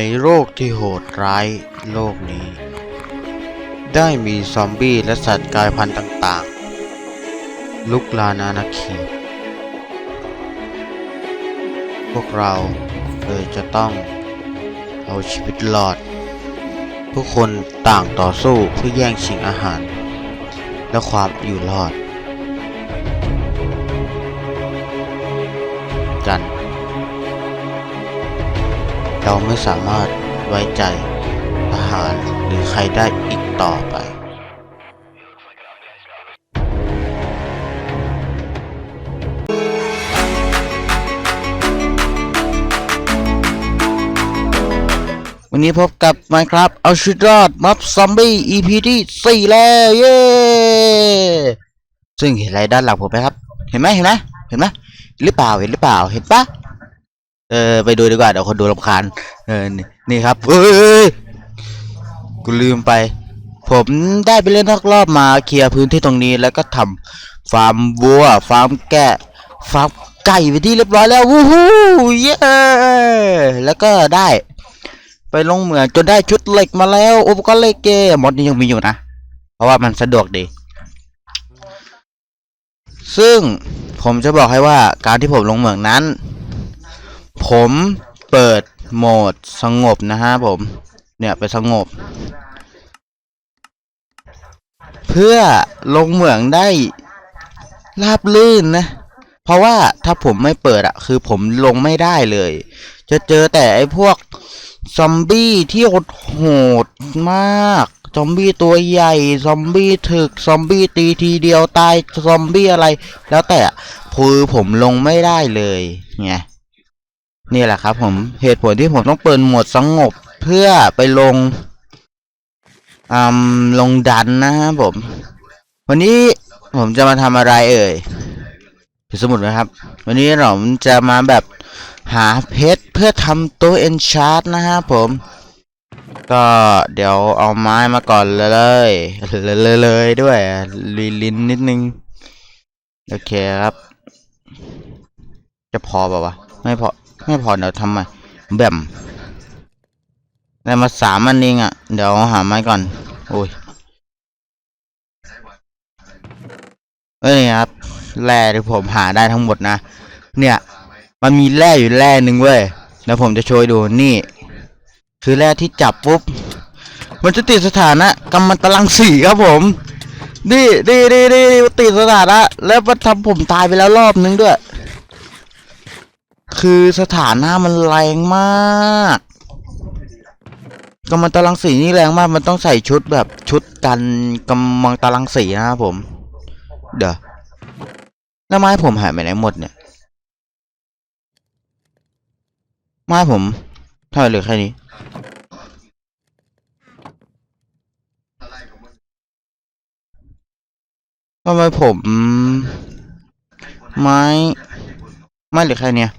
ในโลกที่โหดร้ายโลกนี้ ได้มีซอมบี้และสัตว์กลายพันธุ์ต่างๆ ลุกลานอาณาเขตพวกเราเลยจะต้องเอาชีวิตรอด ทุกคนต่างต่อสู้เพื่อแย่งชิงอาหาร และความอยู่รอด เราไม่สามารถไว้ใจทหารหรือใครได้อีกต่อไปวันนี้พบกับ Minecraft เอาชีวิตรอดม็อบซอมบี้ EP ที่ 4 แล้ว เย้ ซึ่งเห็นอะไรด้านหลังผมไหมครับ เห็นไหมเห็นไหมเห็นไหมหรือเปล่าเห็นหรือเปล่าเห็นปะ เออไปดูดีกว่าเดี๋ยวคนดูรำคาญเออนี่นี่ครับเอ้ยกูลืมไป ผมได้ไปเล่นนอกรอบมาเคลียร์พื้นที่ตรงนี้แล้วก็ทำฟาร์มวัวฟาร์มแกะฟาร์มไก่ไปที่เรียบร้อยแล้ววู้ฮู้เย้แล้วก็ได้ ไปลงเหมืองจนได้ชุดเหล็กมาแล้วอุปกรณ์เหล็กเกมอดนี้ยังมีอยู่นะ เพราะว่ามันสะดวกดี ซึ่งผมจะบอกให้ว่าการที่ผมลงเหมืองนั้น ผมเปิดโหมดสงบนะฮะผม เนี่ยไปสงบ เพื่อลงเหมืองได้ราบลื่นนะ เพราะว่าถ้าผมไม่เปิดอะคือผมลงไม่ได้เลย จะเจอแต่ไอ้พวกซอมบี้ที่โหดมาก ซอมบี้ตัวใหญ่ ซอมบี้ถึก ซอมบี้ตีทีเดียวตาย ซอมบี้อะไร แล้วแต่คือผมลงไม่ได้เลยไง นี่แหละครับผมเหตุผลที่ผมต้องเปิดโหมดสงบเพื่อไปลงอืมลงดันนะครับผม วันนี้ผมจะมาทำอะไรเอ่ยถือสมุดไหมครับ วันนี้เราจะมาแบบหาเพชรเพื่อทำตัวเอนชาร์ตนะครับผม ก็เดี๋ยวเอาไม้มาก่อนเลยเลยเลยด้วยลีลินนิดนึง โอเคครับ จะพอเปล่าวะ ไม่พอ ไม่พอเดี๋ยวทำใหม่แบมได้มาสามอันเองอะ เดี๋ยวหาไม้ก่อน โอ้ยเอ้ยนี่ครับแร่ที่ผมหาได้ทั้งหมดนะ เนี่ย มันมีแร่อยู่แร่หนึ่งเว้ยแล้วผมจะโชว์ดูนี่ คือแร่ที่จับปุ๊บ มันจะติดสถานะกำมันตรังสีครับผมนี่นี่นี่นี่ติดสถานะ แล้วมันทำผมตายไปแล้วรอบนึงด้วย คือสถานะมันแรงมากกำมันตรังสีนี่แรงมาก มันต้องใส่ชุดแบบชุดกันกำมังตรังสีนะครับผม เดี๋ยวแล้วไม้ผมหายไปไหนหมดเนี่ย ไมาผมเท่าไหร่เหลือแค่นี้ ทำไมผม ไม้ ไม่เหลือแค่เนี้ย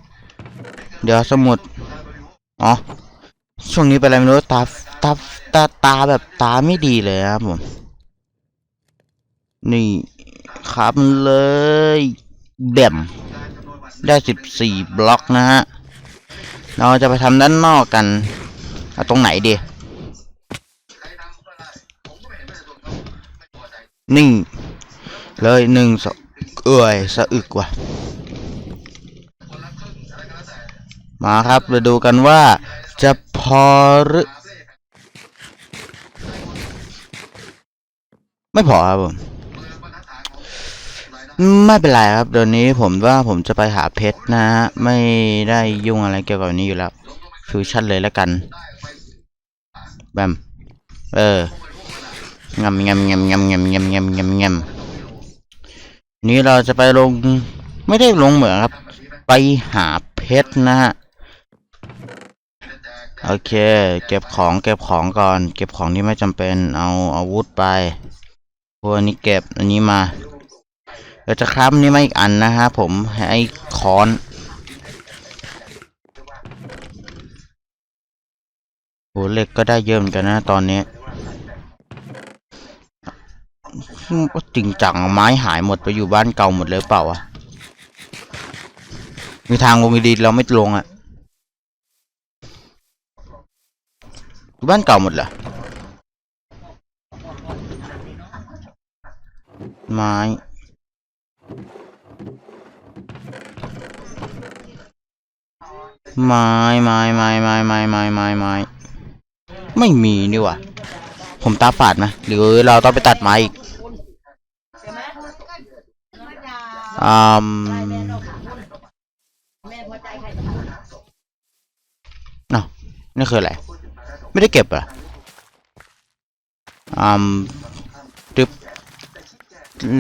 เดี๋ยวสมุด อ๋อ ช่วงนี้เป็นอะไรไม่รู้ตาตาตาตาแบบตาไม่ดีเลยครับผม นี่ครับเลยแบมได้สิบสี่บล็อกนะฮะ เราจะไปทำด้านนอกกัน เอาตรงไหนดีนิ่งเลยหนึ่งสองเอ้ยสะอึกว่ะ มาครับมาดูกันว่าจะพอหรือ ไม่พอครับผมไม่เป็นไรครับเดี๋ยวนี้ผมว่าผมจะไปหาเพชรนะฮะไม่ได้ยุ่งอะไรเกี่ยวกับนี้อยู่แล้วฟิวชั่นเลยแล้วกันแบมเอองำงำงำงำงำงำงำงำงำนี้เราจะไปลงไม่ได้ลงเหมืองครับ ไปหาเพชรนะฮะ โอเค เก็บของเก็บของก่อน เก็บของที่ไม่จำเป็น เอาอาวุธไปพวกนี้เก็บอันนี้มาเราจะครับนี่มาอีกอันนะฮะผมให้ค้อนโหเหล็กก็ได้เยอะเหมือนกันนะตอนนี้ก็จริงจังไม้หายหมดไปอยู่บ้านเก่าหมดเลยเปล่าวะมีทางลงดีเราไม่ลงอะ่ะ บ้านเก่าหมดเหรอ ไม้ ไม้ไม้ไม้ไม้ไม้ไม้ไม้ไม้ไม่มีนี่ว่าผมตาฝาดไหมหรือเราต้องไปตัดไม้อีกอืมเนาะนี่คืออะไร ไม่ได้เก็บเหรออืมดึบ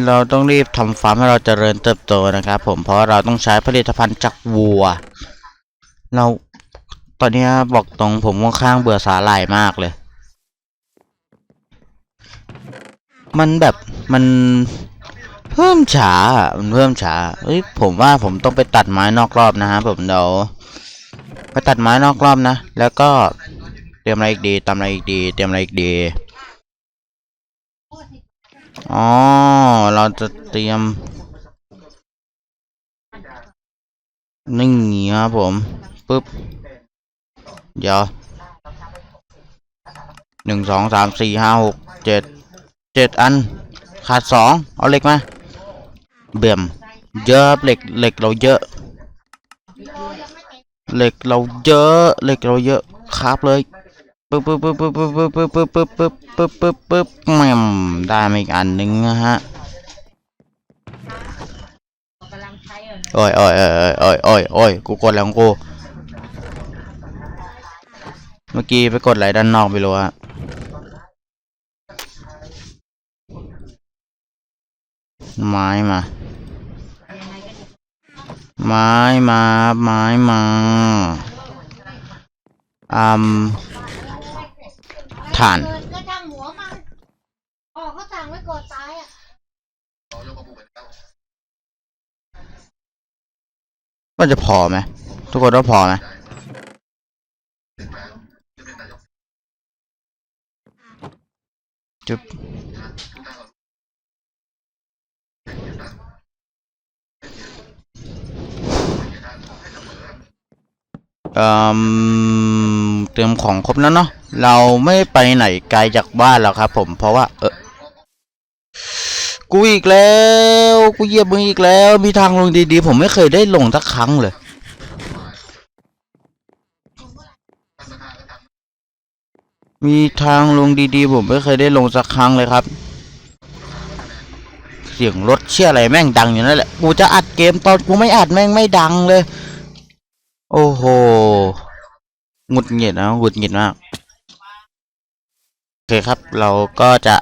เราต้องรีบทำฟาร์มให้เราเจริญเติบโตนะครับผมเพราะเราต้องใช้ผลิตภัณฑ์จากวัว เราตอนนี้บอกตรงผมค่อนข้างเบื่อสาหร่ายมากเลย มันแบบมันเพิ่มช้ามันเพิ่มช้าเอ้ยผมว่าผมต้องไปตัดไม้นอกรอบนะฮะผมเดี๋ยวไปตัดไม้นอกรอบนะ แล้วก็ รียมอะไรอีกดีตำอะไรอีกดี เตรียมอะไรอีกดี อ๋อ เราจะเตรียมนี่ครับผมปึ๊บ เดี๋ยวหนึ่งสองสามสี่ห้าหกเจ็ดเจ็ดอัน ขาดสองเอาเหล็กมาเบี่ยมเยอะเหล็กเหล็กเราเยอะเหล็กเราเยอะเหล็กเราเยอะครับเลย ปึ๊บปึ๊บปึ๊บปึ๊บปึ๊บปึ๊บปึ๊บปึ๊บปึ๊บปึ๊บปึ๊บปึ๊บแหม่มได้มาอีกอันหนึ่งนะฮะโอ้ยโอ้ยโอ้ยโอ้ยโอ้ยโอ้ยกูกดแล้วของกู เมื่อกี้ไปกดอะไรด้านนอกไปรู้ฮะไม้มา ไม้มา ไม้มาอืม ถ่าน ก็ช่างหัวมันออกเขาสั่งไว้ก่อนตายอะมันจะพอไหมทุกคนว่าพอไหมจุ๊บ เตรียมของครบแล้วเนาะเราไม่ไปไหนไกลจากบ้านแล้วครับ ผมเพราะว่า เออกูอีกแล้ว กูเหยียบมึงอีกแล้ว มีทางลงดีๆ ผมไม่เคยได้ลงสักครั้งเลยมีทางลงดีๆ ผมไม่เคยได้ลงสักครั้งเลยครับ เสียงรถเชี่ยอะไรแม่งดังอยู่นั่นแหละ กูจะอัดเกมตอนกูไม่อัดแม่งไม่ดังเลย โอ้โหหงุดหงิดนะหงุดหงิดมาก โอเคครับ เราก็จะ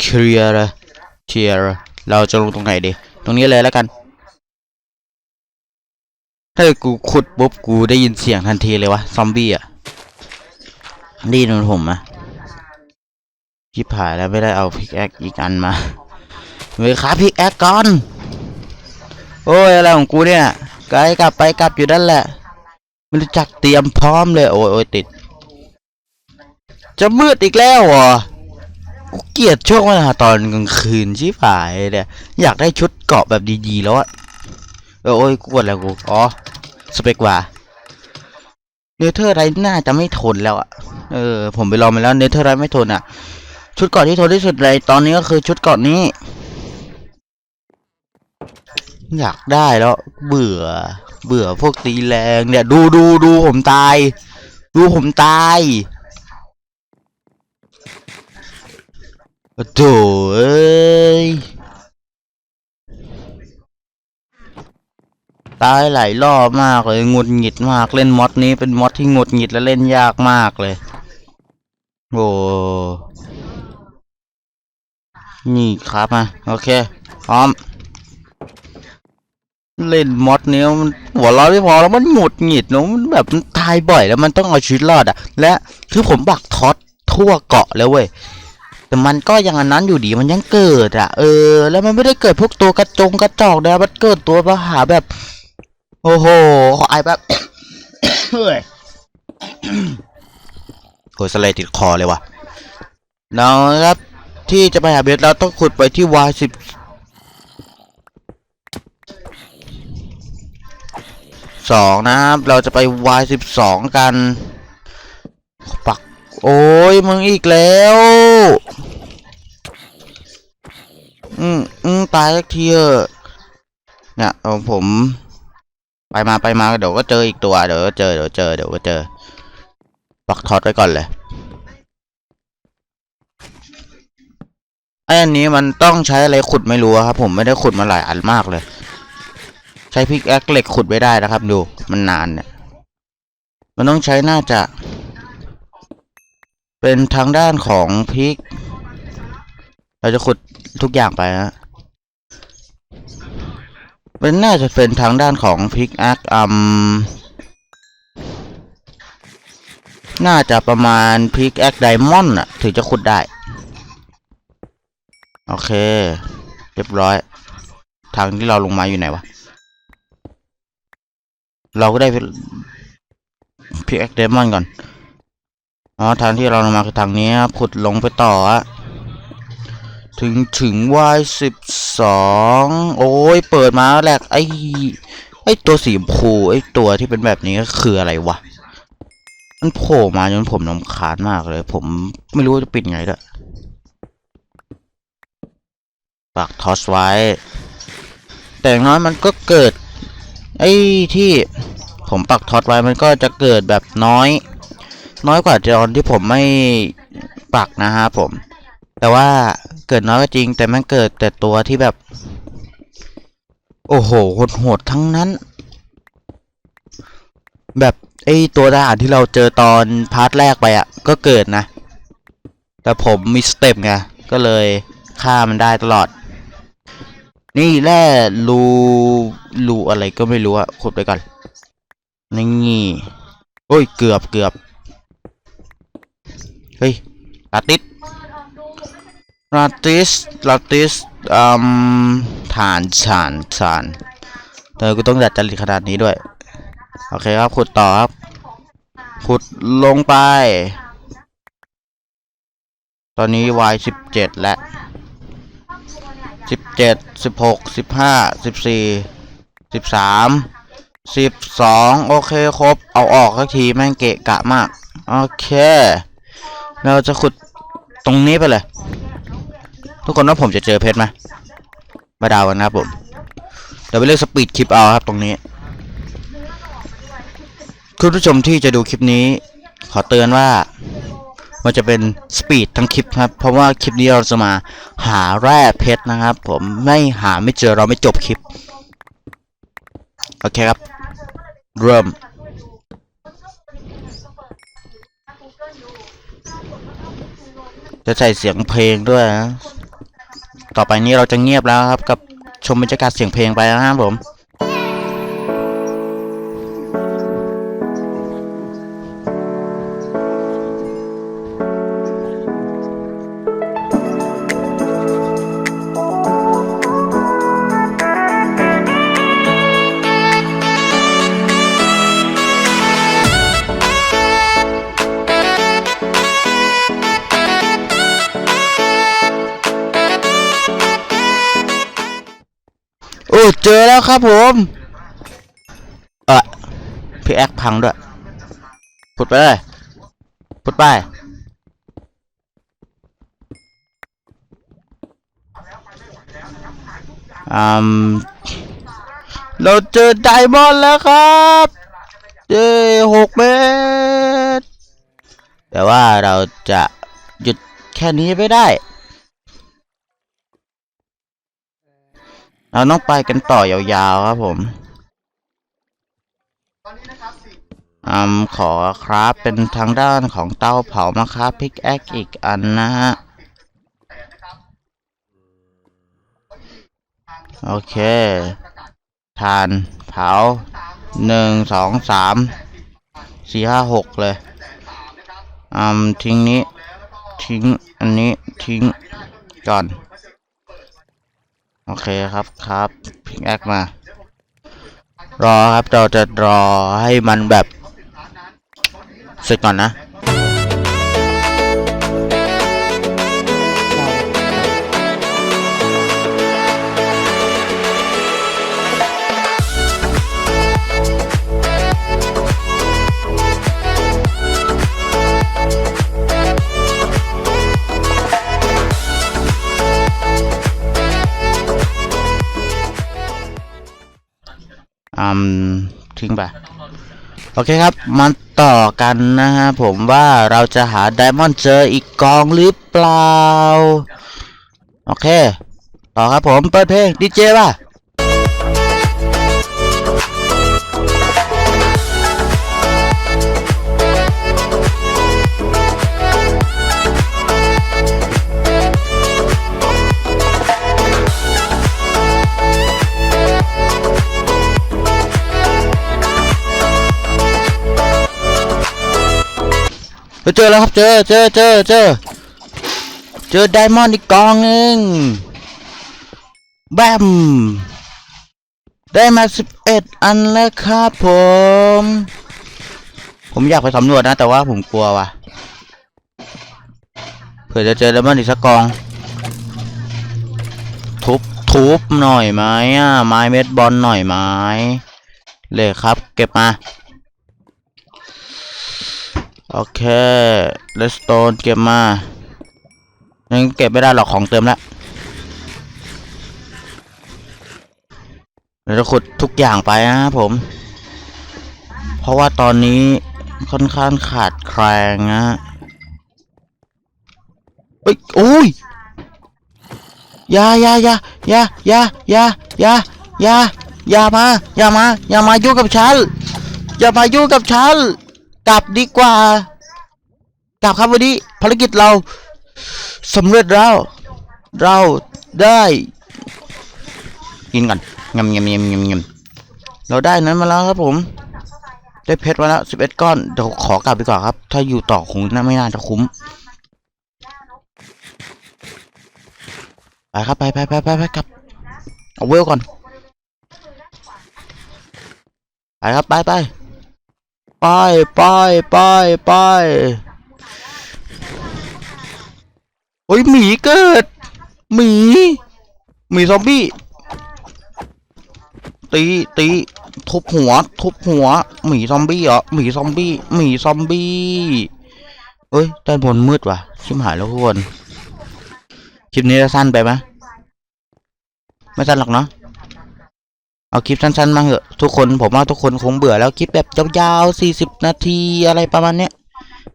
เคลียร์เลยเคลียร์เราจะลงตรงไหนดี ตรงนี้เลยแล้วกัน ถ้ากูขุดปุ๊บกูได้ยินเสียงทันทีเลยวะ ซอมบี้อะได้ยินเหมือนผมอะชิบหายแล้วไม่ได้เอาพิกแอคอีกอันมาเฮ้ยขาพิกแอคก่อน โอ้ยอะไรของกูเนี่ยไกลกลับไปกลับอยู่นั่นแหละไม่รู้จักเตรียมพร้อมเลยโอ้ยโอ้ยติด จะมืดอีกแล้วเหรอกูเกลียดช่วงเวลาตอนกลางคืนชิบหายเนี่ยอยากได้ชุดเกาะแบบดีๆแล้วอะเออโอ้ยกูกดแล้วกูอ๋อสเปกว่าเนเธอร์ไรน่าจะไม่ทนแล้วอะเออ ผมไปลองมาแล้วเนเธอร์ไรไม่ทนอะชุดเกาะที่ทนที่สุดเลยตอนนี้ก็คือชุดเกาะนี้ อยากได้แล้ว เบื่อ เบื่อพวกตีแรงเนี่ย ดูดูดูผมตาย ดูผมตายโอ้โถเอ้ยตายหลายรอบมากเลยงดหงิดมากเล่นมอดนี้เป็นมอดที่งดหงิดและเล่นยากมากเลยโอ้นี่ครับมาโอเคพร้อม เล่นมอดเนี้ยมันหัวร้อนไม่พอแล้วมันหงุดหงิดเนอะมันแบบมันตายบ่อยแล้วมันต้องเอาชีวิตรอดอะและคือผมบักท็อตทั่วเกาะแล้วเว้ยแต่มันก็ยังอันนั้นอยู่ดีมันยังเกิดอะเออ แล้วมันไม่ได้เกิดพวกตัวกระจงกระจอกนะมันเกิดตัวปัญหาแบบ โอ้โหขอไอแบบเฮ้ยโหสไลด์ติดคอเลยว่ะเราครับที่จะไปหาเบสเราต้องขุดไปที่วายสิบ สองนะครับ เราจะไป Y สิบสองกัน ปัก โอ้ย มึงอีกแล้ว อืมอืมตายสักทีเถอเนี่ยเอาผม ไปมาไปมาเดี๋ยวก็เจออีกตัว เดี๋ยวก็เจอ เดี๋ยวเจอ เดี๋ยวก็เจอ ปักทอตไว้ก่อนเลยไอ้อันนี้มันต้องใช้อะไรขุดไม่รู้ครับ ผมไม่ได้ขุดมาหลายอันมากเลย ใช้พิกแอคเหล็กขุดไม่ได้นะครับ ดู มันนานเนี่ย มันต้องใช้น่าจะ เป็นทางด้านของพิก เราจะขุดทุกอย่างไปฮะเป็นน่าจะเป็นทางด้านของพิกแอคอืมน่าจะประมาณพิกแอคไดมอนด์อะถึงจะขุดได้ โอเค เรียบร้อย ทางที่เราลงมาอยู่ไหนวะ เราก็ได้พิกแอคไดมอนก่อน อ๋อ ทางที่เราลงมาคือทางนี้ครับ ขุดลงไปต่ออะถึงถึง Y สิบสองโอ้ย เปิดมาแรกไอ้ไอ้ตัวสีชมพูไอ้ตัวที่เป็นแบบนี้ก็คืออะไรวะ มันโผล่มาจนผมรำคาญมากเลย ผมไม่รู้จะปิดไงด้วยปักทอสไว้ แต่อย่างน้อยมันก็เกิด ไอ้ที่ผมปักท็อสไว้มันก็จะเกิดแบบน้อย น้อยกว่าตอนที่ผมไม่ปักนะฮะผม แต่ว่าเกิดน้อยก็จริง แต่มันเกิดแต่ตัวที่แบบ โอ้โหโหดๆทั้งนั้น แบบไอ้ตัวทหารที่เราเจอตอนพาร์ทแรกไปอะ ก็เกิดนะ แต่ผมมีสเต็ปไงก็เลยฆ่ามันได้ตลอด นี่แร่รูรูอะไรก็ไม่รู้อะขุดไปก่อนนี่โอ้ยเกือบเกือบเฮ้ยลาติสลาติสลาติสอืมฐานฐานฐานเธอกูต้องดัดจริตขนาดนี้ด้วย โอเคครับ ขุดต่อครับ ขุดลงไป ตอนนี้ y สิบเจ็ดแล้ว สิบเจ็ดสิบหกสิบห้าสิบสี่สิบสามสิบสองโอเคครบ เอาออกสักทีแม่งเกะกะมาก โอเค เราจะขุดตรงนี้ไปเลย ทุกคนว่าผมจะเจอเพชรไหมมาดาวกันนะครับผม เดี๋ยวไปเลือกสปีดคลิปเอาครับตรงนี้คุณผู้ชมที่จะดูคลิปนี้ ขอเตือนว่า มันจะเป็นสปีดทั้งคลิปครับ เพราะว่าคลิปนี้เราจะมาหาแร่เพชรนะครับ ผมไม่หาไม่เจอเราไม่จบคลิป โอเคครับ เริ่มจะใส่เสียงเพลงด้วยนะ ต่อไปนี้เราจะเงียบแล้วครับ กับชมบรรยากาศเสียงเพลงไปนะครับผม โอ้เจอแล้วครับผมเออพี่แอคพังด้วยพุดไปเลยพุดไปอืมเราเจอไดมอนด์แล้วครับเย้หกเมตรแต่ว่าเราจะหยุดแค่นี้ไม่ได้ เราต้องไปกันต่อยาวๆครับผมอืมขอครับเป็นทางด้านของเตาเผานะครับพิกแอคอีกอันนะฮะ โอเคทานเผาหนึ่งสองสามสี่ห้าหกเลยอืมทิ้งนี้ ทิ้งอันนี้ทิ้งก่อน โอเคครับครับพิงแอคมา รอครับเราจะรอให้มันแบบเสร็จก่อนนะามทิ้งไป โอเคครับ มาต่อกันนะฮะผมว่าเราจะหาไดมอนด์เจออีกกองหรือเปล่า โอเค ต่อครับผม เปิดเพลงดีเจป่ะ เจอแล้วครับเจอเจอเจอเจอเจอไดมอนด์อีกกองหนึ่งแบมได้มาสิบเอ็ดอันแล้วครับผม ผมอยากไปสำรวจนะ แต่ว่าผมกลัวว่ะเผื่อจะเจอไดมอนด์อีกสักกอง ทุบทุบหน่อยไหมอะไม้เม็ดบอลหน่อยไหมเลยครับ เก็บมา โอเคเลสโตนเก็บมายังเก็บไม่ได้หรอกของเต็มแล้วเดี๋ยวจะขุดทุกอย่างไปนะครับผม เพราะว่าตอนนี้ค่อนข้างขาดแคลงนะเฮ้ยโอ้ยยายายายายายายายาย่ามา อย่ามา อย่ามายุ่งกับฉัน อย่ามายุ่งกับฉัน กลับดีกว่ากลับครับวันนี้ภารกิจเราสำเร็จแล้ว เราได้กินก่อนงำงำงำงำงำเราได้นั้นมาแล้วครับผม ได้เพชรมาแล้วสิบเอ็ดก้อนเดี๋ยวขอกลับดีกว่าครับ ถ้าอยู่ต่อคงน่าไม่น่าจะคุ้มไปครับไปไปไปไปไปกลับเอาเวลก่อนไปครับไปไป ไปไปไปไปโอ้ยหมีเกิดหมีหมีซอมบี้ตีตีทุบหัว ทุบหัวหมีซอมบี้เหรอหมีซอมบี้หมีซอมบี้เอ้ยด้านบนมืดว่ะชิมหายแล้วทุกคนคลิปนี้จะสั้นไปไหมไม่สั้นหรอกเนาะ เอาคลิปสั้นๆมาเหอะทุกคนผมว่าทุกคนคงเบื่อแล้วคลิปแบบยาวๆสี่สิบนาทีอะไรประมาณเนี้ย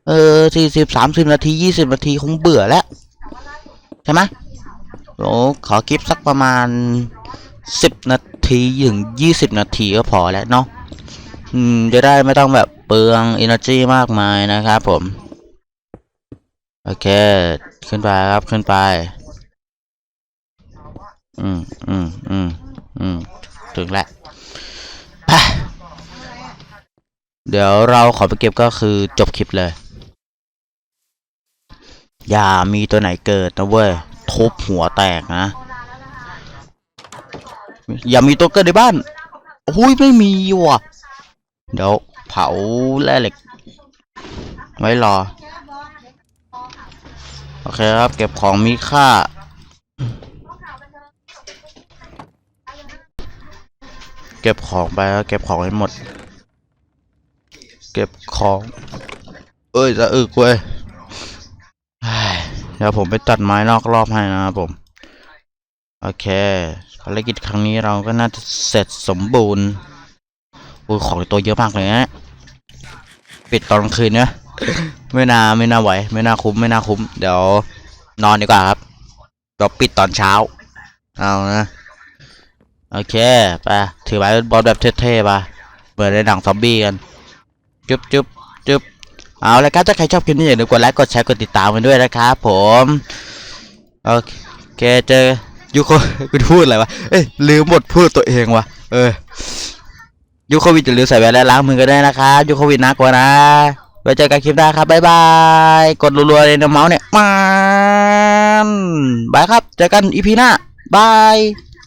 เออสี่สิบสามสิบนาทียี่สิบนาทีคงเบื่อแล้วใช่ไหมโอ้ขอคลิปสักประมาณสิบนาทีถึงยี่สิบนาทีก็พอแล้วเนาะอืมจะได้ไม่ต้องแบบเปลือง energy มากมายนะครับผม โอเค ขึ้นไปครับขึ้นไป อืมอืมอืมอืม ถึงแล้วเดี๋ยวเราขอไปเก็บก็คือจบคลิปเลย อย่ามีตัวไหนเกิดนะเว้ย ทุบหัวแตกนะ อย่ามีตัวเกิดในบ้านโอ้ยไม่มีว่ะ เดี๋ยวเผาแร่เหล็ก ไว้รอ โอเคครับ เก็บของมีค่า ก็บของไปแล้วเก็บของให้หมด เก็บของ เอ้ยจะอึกเว้ยเดี๋ยวผมไปตัดไม้นอกรอบให้นะครับผม โอเค ภารกิจครั้งนี้เราก็น่าจะเสร็จสมบูรณ์โอ้ยของตัวเยอะมากเลยนะปิดตอนกลางคืนเนี่ยไม่น่าไม่น่าไหว ไม่น่าคุ้มไม่น่าคุ้ม เดี๋ยวนอนดีกว่าครับเดี๋ยวปิดตอนเช้า เอานะ โอเคไปถือไม้บอลแบบเท่ๆไปเหมือนในหนังซอมบี้กัน จุ๊บจุ๊บจุ๊บเอาละครับถ้าใครชอบคลิปนี้อย่าลืมกดไลค์กดแชร์กดติดตามกันด้วยนะครับผมโอเคเจอยูโคกูพูดอะไรวะเอ้ยลืมหมดพูดตัวเองวะเออยูโควิดอย่าลืมใส่แว่นและล้างมือกันด้นะครับยูโควิดน่ากลัวนะไว้เจอกันคลิปหน้าครับบ๊ายบายกดรัวๆเลยนะเมาส์เนี่ยมันบายครับเจอกันอีพีหน้าบาย